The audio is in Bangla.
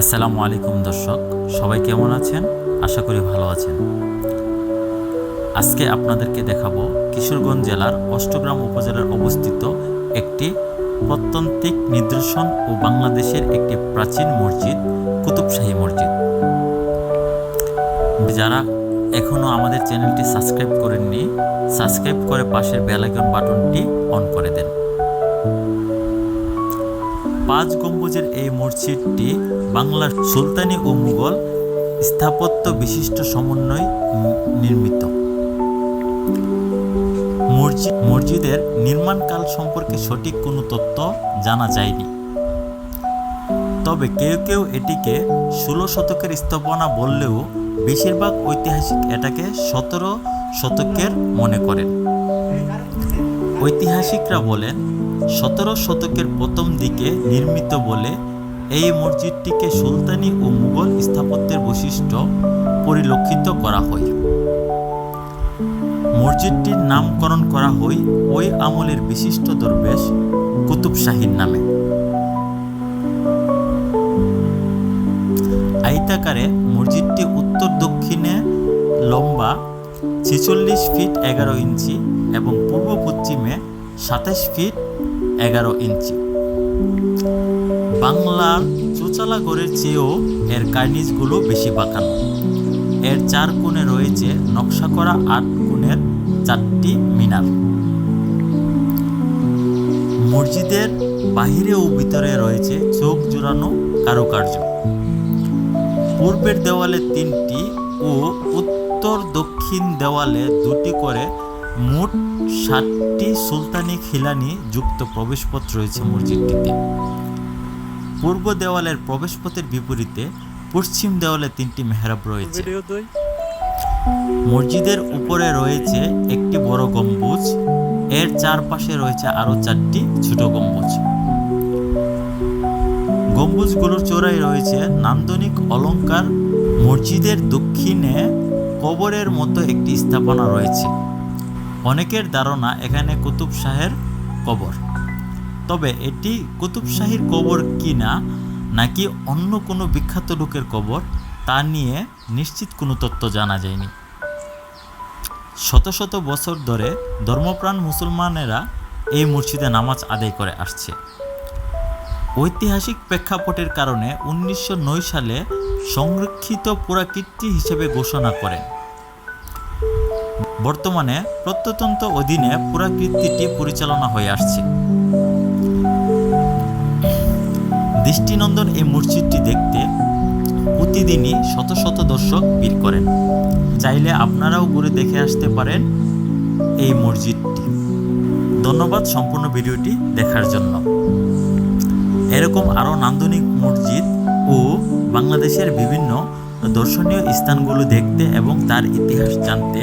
আসসালামু আলাইকুম দর্শক, সবাই কেমন আছেন? আশা করি ভালো আছেন। আজকে আপনাদেরকে দেখাবো কিশোরগঞ্জ জেলার অষ্টগ্রাম উপজেলার অবস্থিত একটি প্রত্যন্তিক নিদর্শন ও বাংলাদেশের একটি প্রাচীন মসজিদ কুতুবশাহী মসজিদ। যারা এখনও আমাদের চ্যানেলটি সাবস্ক্রাইব করেননি, সাবস্ক্রাইব করে পাশের বেলাইকন বাটনটি অন করে দেন। পাঁচ গম্বুজের এই মসজিদটি বাংলার সুলতানি ও মুঘল স্থাপত্য বিশিষ্ট সমন্বয় নির্মিত। মসজিদ মসজিদের নির্মাণকাল সম্পর্কে সঠিক কোনো তথ্য জানা যায়নি। তবে কেউ কেউ এটিকে ষোলো শতকের স্থাপনা বললেও বেশিরভাগ ঐতিহাসিক এটাকে সতেরো শতকের মনে করেন। ঐতিহাসিকরা বলেন সতেরো শতকের প্রথম দিকে নির্মিত বলে এই মসজিদটিকে সুলতানি ও মুঘল স্থাপত্যের বৈশিষ্ট্য পরিলক্ষিত করা হয়। মসজিদটির নামকরণ করা হয় ওই আমলের বিশিষ্ট দরবেশ কুতুব শাহীর নামে। আয়তাকারে মসজিদটি উত্তর দক্ষিণে লম্বা ছেচল্লিশ ফিট এগারো ইঞ্চি এবং পূর্ব পশ্চিমে সাতাশ ফিট, এগারো ইঞ্চি। বাংলার চোচালা গড়ের চেয়েও এর কার্নিজগুলো বেশি বাঁকানো। এর চার কোণে রয়েছে নকশা করা আট কোণের চারটি মিনার। মসজিদের বাহিরে ও ভিতরে রয়েছে চোখ জোড়ানো কারুকার্য। পূর্বের দেওয়ালে তিনটি ও উত্তর দক্ষিণ দেওয়ালে দুটি করে মোট ষাটটি সুলতানি খিলানি যুক্ত প্রবেশপথ রয়েছে মসজিদটিতে। পূর্ব দেওয়ালের প্রবেশপথের বিপরীতে পশ্চিম দেওয়ালে তিনটি মেহরাব রয়েছে। মসজিদের উপরে রয়েছে একটি বড় গম্বুজ এর চারপাশে রয়েছে আরও চারটি ছোট গম্বুজ। গম্বুজগুলোর চোরাই রয়েছে নান্দনিক অলঙ্কার মসজিদের দক্ষিণে কবরের মতো একটি স্থাপনা রয়েছে। অনেকের ধারণা এখানে কুতুব শাহের কবর। তবে এটি কুতুব শাহীর কবর কি না নাকি অন্য কোনো বিখ্যাত লোকের কবর, তা নিয়ে নিশ্চিত কোনো তথ্য জানা যায়নি। শত শত বছর ধরে ধর্মপ্রাণ মুসলমানেরা এই মসজিদে নামাজ আদায় করে আসছে। ঐতিহাসিক প্রেক্ষাপটের কারণে উনিশশো নয় সালে সংরক্ষিত পুরাকীর্তি হিসেবে ঘোষণা করেন। বর্তমানে প্রত্যতন্ত্র অধীনে পুরাকীর্তিটি পরিচালনা হয়ে আসছে। দৃষ্টিনন্দন এই মসজিদটি দেখতে প্রতিদিনই শত শত দর্শক ভিড় করেন। চাইলে আপনারাও ঘুরে দেখে আসতে পারেন এই মসজিদটি। ধন্যবাদ সম্পূর্ণ ভিডিওটি দেখার জন্য। এরকম আরও নান্দনিক মসজিদ ও বাংলাদেশের বিভিন্ন দর্শনীয় স্থানগুলো দেখতে এবং তার ইতিহাস জানতে